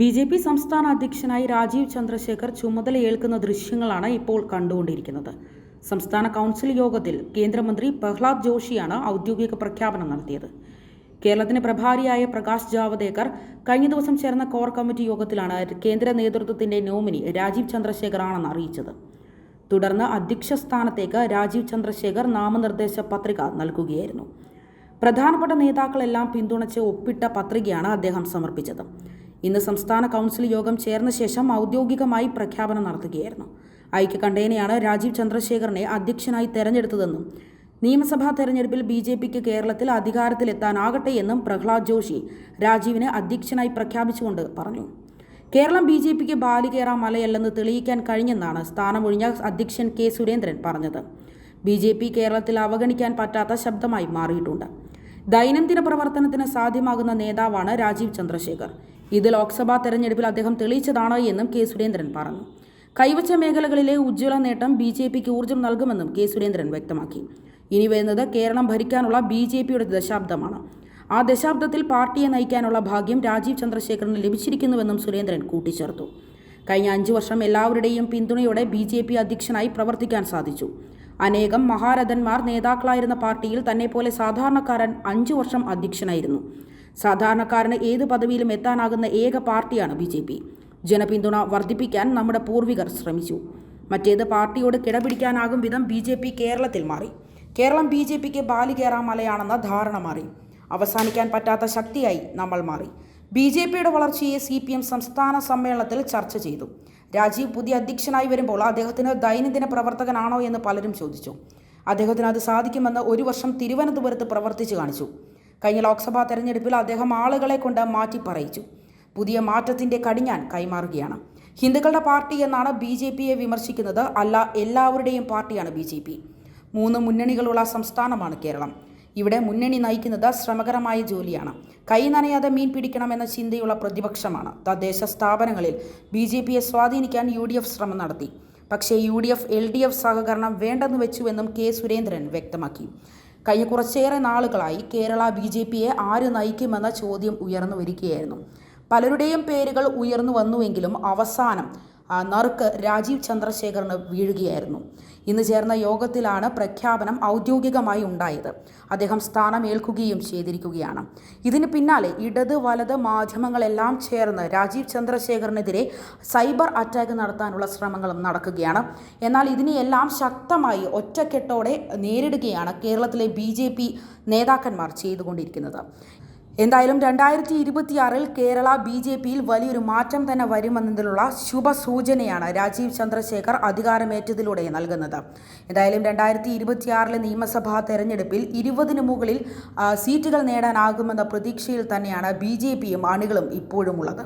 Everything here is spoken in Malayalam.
ബി ജെ പി സംസ്ഥാന അധ്യക്ഷനായി രാജീവ് ചന്ദ്രശേഖർ ചുമതലയേൽക്കുന്ന ദൃശ്യങ്ങളാണ് ഇപ്പോൾ കണ്ടുകൊണ്ടിരിക്കുന്നത്. സംസ്ഥാന കൗൺസിൽ യോഗത്തിൽ കേന്ദ്രമന്ത്രി പ്രഹ്ലാദ് ജോഷിയാണ് ഔദ്യോഗിക പ്രഖ്യാപനം നടത്തിയത്. കേരളത്തിന് പ്രഭാരിയായ പ്രകാശ് ജാവദേക്കർ കഴിഞ്ഞ ദിവസം ചേർന്ന കോർ കമ്മിറ്റി യോഗത്തിലാണ് കേന്ദ്ര നേതൃത്വത്തിന്റെ നോമിനി രാജീവ് ചന്ദ്രശേഖർ ആണെന്ന് അറിയിച്ചത്. തുടർന്ന് അധ്യക്ഷ സ്ഥാനത്തേക്ക് രാജീവ് ചന്ദ്രശേഖർ നാമനിർദ്ദേശ പത്രിക നൽകുകയായിരുന്നു. പ്രധാനപ്പെട്ട നേതാക്കളെല്ലാം പിന്തുണച്ച് ഒപ്പിട്ട പത്രികയാണ് അദ്ദേഹം സമർപ്പിച്ചത്. ഇന്ന് സംസ്ഥാന കൗൺസിൽ യോഗം ചേർന്ന ശേഷം ഔദ്യോഗികമായി പ്രഖ്യാപനം നടത്തുകയായിരുന്നു. ഐക്യകണ്ഠേനയാണ് രാജീവ് ചന്ദ്രശേഖറിനെ അധ്യക്ഷനായി തെരഞ്ഞെടുത്തതെന്നും നിയമസഭാ തെരഞ്ഞെടുപ്പിൽ ബി ജെ പിക്ക് കേരളത്തിൽ അധികാരത്തിലെത്താനാകട്ടെ എന്നും പ്രഹ്ലാദ് ജോഷി രാജീവിനെ അധ്യക്ഷനായി പ്രഖ്യാപിച്ചുകൊണ്ട് പറഞ്ഞു. കേരളം ബി ജെ പിക്ക് ബാലികേറ മലയല്ലെന്ന് തെളിയിക്കാൻ കഴിഞ്ഞെന്നാണ് സ്ഥാനമൊഴിഞ്ഞ അധ്യക്ഷൻ കെ സുരേന്ദ്രൻ പറഞ്ഞത്. ബി ജെ പി കേരളത്തിൽ അവഗണിക്കാൻ പറ്റാത്ത ശബ്ദമായി മാറിയിട്ടുണ്ട്. ദൈനംദിന പ്രവർത്തനത്തിന് സാധ്യമാകുന്ന നേതാവാണ് രാജീവ് ചന്ദ്രശേഖർ. ഇത് ലോക്സഭാ തെരഞ്ഞെടുപ്പിൽ അദ്ദേഹം തെളിയിച്ചതാണ് എന്നും കെ സുരേന്ദ്രൻ പറഞ്ഞു. കൈവച്ച മേഖലകളിലെ ഉജ്ജ്വല നേട്ടം ബി ജെ പിക്ക് ഊർജം നൽകുമെന്നും കെ സുരേന്ദ്രൻ വ്യക്തമാക്കി. ഇനി വരുന്നത് കേരളം ഭരിക്കാനുള്ള ബി ജെ പിയുടെ ദശാബ്ദമാണ്. ആ ദശാബ്ദത്തിൽ പാർട്ടിയെ നയിക്കാനുള്ള ഭാഗ്യം രാജീവ് ചന്ദ്രശേഖരന് ലഭിച്ചിരിക്കുന്നുവെന്നും സുരേന്ദ്രൻ കൂട്ടിച്ചേർത്തു. കഴിഞ്ഞ അഞ്ചു വർഷം എല്ലാവരുടെയും പിന്തുണയോടെ ബി ജെ പി അധ്യക്ഷനായി പ്രവർത്തിക്കാൻ സാധിച്ചു. അനേകം മഹാരഥന്മാർ നേതാക്കളായിരുന്ന പാർട്ടിയിൽ തന്നെ പോലെ സാധാരണക്കാരൻ അഞ്ചു വർഷം അധ്യക്ഷനായിരുന്നു. സാധാരണക്കാരന് ഏത് പദവിയിലും എത്താനാകുന്ന ഏക പാർട്ടിയാണ് ബി ജെ പി. ജനപിന്തുണ വർദ്ധിപ്പിക്കാൻ നമ്മുടെ പൂർവികർ ശ്രമിച്ചു. മറ്റേത് പാർട്ടിയോട് കിടപിടിക്കാനാകും വിധം ബി ജെ പി കേരളത്തിൽ മാറി. കേരളം ബി ജെ പിക്ക് ബാലികേറാമലയാണെന്ന ധാരണ മാറി. അവസാനിക്കാൻ പറ്റാത്ത ശക്തിയായി നമ്മൾ മാറി. ബി ജെ പിയുടെ വളർച്ചയെ സി പി എം സംസ്ഥാന സമ്മേളനത്തിൽ ചർച്ച ചെയ്തു. രാജീവ് പുതിയ അധ്യക്ഷനായി വരുമ്പോൾ അദ്ദേഹത്തിന് ദൈനംദിന പ്രവർത്തകനാണോ എന്ന് പലരും ചോദിച്ചു. അദ്ദേഹത്തിന് അത് സാധിക്കുമെന്ന് ഒരു വർഷം തിരുവനന്തപുരത്ത് പ്രവർത്തിച്ചു കാണിച്ചു. കഴിഞ്ഞ ലോക്സഭാ തെരഞ്ഞെടുപ്പിൽ അദ്ദേഹം ആളുകളെ കൊണ്ട് മാറ്റി പറയിച്ചു പുതിയ മാറ്റത്തിന്റെ കടിഞ്ഞാൻ കൈമാറുകയാണ്. ഹിന്ദുക്കളുടെ പാർട്ടി എന്നാണ് ബി ജെ പിയെ വിമർശിക്കുന്നത്. അല്ല എല്ലാവരുടെയും പാർട്ടിയാണ് ബി ജെ പി. മൂന്ന് മുന്നണികളുള്ള സംസ്ഥാനമാണ് കേരളം. ഇവിടെ മുന്നണി നയിക്കുന്നത് ശ്രമകരമായ ജോലിയാണ്. കൈ നനയാതെ മീൻ പിടിക്കണമെന്ന ചിന്തയുള്ള പ്രതിപക്ഷമാണ്. തദ്ദേശ സ്ഥാപനങ്ങളിൽ ബി ജെ പിയെ സ്വാധീനിക്കാൻ യു ഡി എഫ് ശ്രമം നടത്തി. പക്ഷേ U D F L D F സഹകരണം വേണ്ടെന്ന് വെച്ചുവെന്നും കെ സുരേന്ദ്രൻ വ്യക്തമാക്കി. കഴിഞ്ഞ കുറച്ചേറെ നാളുകളായി കേരള ബി ജെ പിയെ ആര് നയിക്കുമെന്ന ചോദ്യം ഉയർന്നു വരികയായിരുന്നു. പലരുടെയും പേരുകൾ ഉയർന്നു വന്നുവെങ്കിലും അവസാനം നറുക്ക് രാജീവ് ചന്ദ്രശേഖറിന് വീഴുകയായിരുന്നു. ഇന്ന് ചേർന്ന യോഗത്തിലാണ് പ്രഖ്യാപനം ഔദ്യോഗികമായി ഉണ്ടായത്. അദ്ദേഹം സ്ഥാനമേൽക്കുകയും ചെയ്തിരിക്കുകയാണ്. ഇതിന് പിന്നാലെ ഇടത് വലത് മാധ്യമങ്ങളെല്ലാം ചേർന്ന് രാജീവ് ചന്ദ്രശേഖറിനെതിരെ സൈബർ അറ്റാക്ക് നടത്താനുള്ള ശ്രമങ്ങളും നടക്കുകയാണ്. എന്നാൽ ഇതിനെയെല്ലാം ശക്തമായി ഒറ്റക്കെട്ടോടെ നേരിടുകയാണ് കേരളത്തിലെ ബി നേതാക്കന്മാർ ചെയ്തുകൊണ്ടിരിക്കുന്നത്. എന്തായാലും രണ്ടായിരത്തി ഇരുപത്തിയാറിൽ കേരള ബി ജെ പിയിൽ വലിയൊരു മാറ്റം തന്നെ വരുമെന്നതിലുള്ള ശുഭസൂചനയാണ് രാജീവ് ചന്ദ്രശേഖർ അധികാരമേറ്റതിലൂടെ നൽകുന്നത്. എന്തായാലും രണ്ടായിരത്തി ഇരുപത്തിയാറിലെ നിയമസഭാ തെരഞ്ഞെടുപ്പിൽ ഇരുപതിന് മുകളിൽ സീറ്റുകൾ നേടാനാകുമെന്ന പ്രതീക്ഷയിൽ തന്നെയാണ് ബി ജെ പിയും അണികളും ഇപ്പോഴുമുള്ളത്.